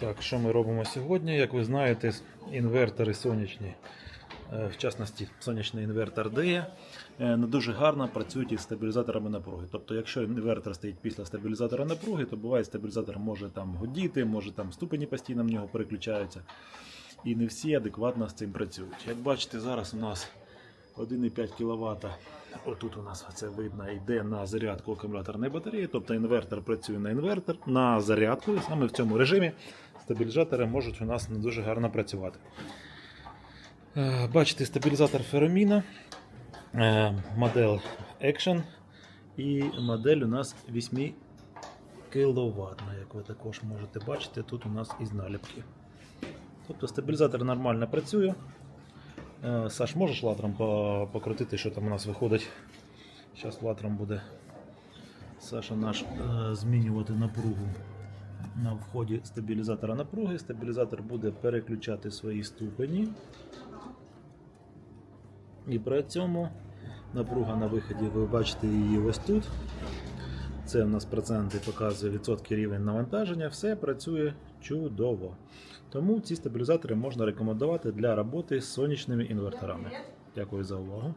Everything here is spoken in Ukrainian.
Так, що ми робимо сьогодні? Як ви знаєте, інвертори сонячні, е, в частності сонячний інвертор DE, е, не дуже гарно працюють із стабілізаторами напруги. Тобто, якщо інвертор стоїть після стабілізатора напруги, то буває стабілізатор може там годіти, може там ступені постійно в нього переключаються. І не всі адекватно з цим працюють. Як бачите, зараз у нас 1,5 кВт. Отут у нас це видно, йде на зарядку акумуляторної батареї, тобто інвертор працює на інвертор, на зарядку, і саме в цьому режимі стабілізатори можуть у нас не дуже гарно працювати. Е, Бачите, стабілізатор фероміна, модель Action і модель у нас 8 кВт, як ви також можете бачити, тут у нас із наліпки. Тобто стабілізатор нормально працює. Е, Саш, можеш латром покрутити, що там у нас виходить? Зараз латром буде Саша наш е, змінювати напругу на вході стабілізатора напруги. Стабілізатор буде переключати свої ступені. І при цьому напруга на виході, ви бачите її ось тут. Це у нас проценти показує відсотки рівень навантаження. Все працює чудово. Тому ці стабілізатори можна рекомендувати для роботи з сонячними інверторами. Дякую за увагу.